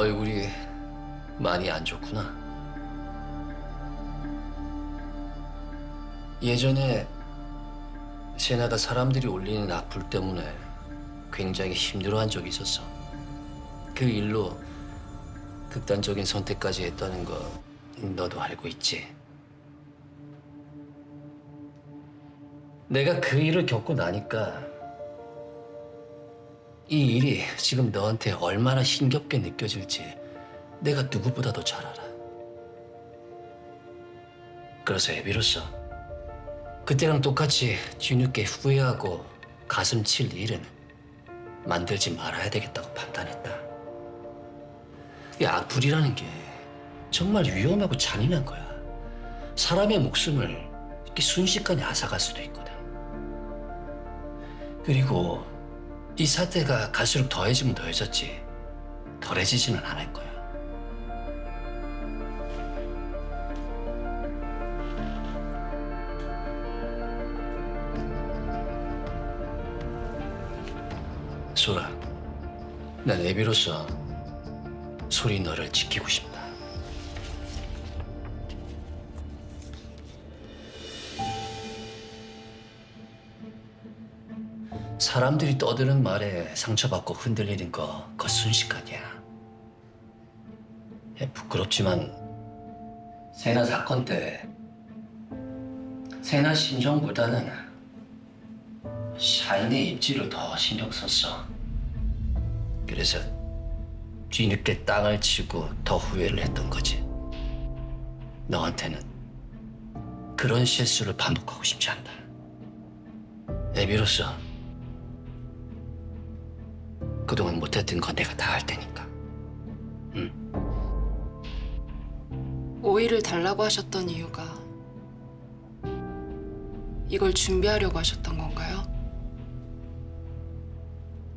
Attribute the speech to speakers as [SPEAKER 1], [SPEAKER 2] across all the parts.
[SPEAKER 1] 얼굴이 많이 안 좋구나. 예전에 세나가 사람들이 올리는 악플 때문에 굉장히 힘들어한 적이 있었어. 그 일로 극단적인 선택까지 했다는 거 너도 알고 있지? 내가 그 일을 겪고 나니까 이 일이 지금 너한테 얼마나 힘겹게 느껴질지 내가 누구보다도 잘 알아. 그래서 애비로서 그때랑 똑같이 뒤늦게 후회하고 가슴 칠 일은 만들지 말아야 되겠다고 판단했다. 이 악플이라는 게 정말 위험하고 잔인한 거야. 사람의 목숨을 이렇게 순식간에 앗아갈 수도 있거든. 그리고 이 사태가 갈수록 더해지면 더해졌지 덜해지지는 않을 거야. 소라, 난 애비로서 소리 너를 지키고 싶다. 사람들이 떠드는 말에 상처받고 흔들리는 거, 그거 순식간이야. 예, 부끄럽지만 세나 사건 때 세나 심정보다는 샤인의 입지를 더 신경 썼어. 그래서 뒤늦게 땅을 치고 더 후회를 했던 거지. 너한테는 그런 실수를 반복하고 싶지 않다. 애비로서 그동안 못했던 건 내가 다 할 테니까.
[SPEAKER 2] 오이를 달라고 하셨던 이유가 이걸 준비하려고 하셨던 건가요?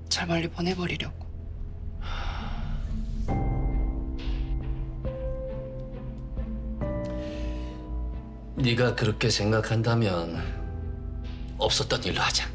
[SPEAKER 2] 잘 멀리 보내버리려고.
[SPEAKER 1] 네가 그렇게 생각한다면 없었던 일로 하자.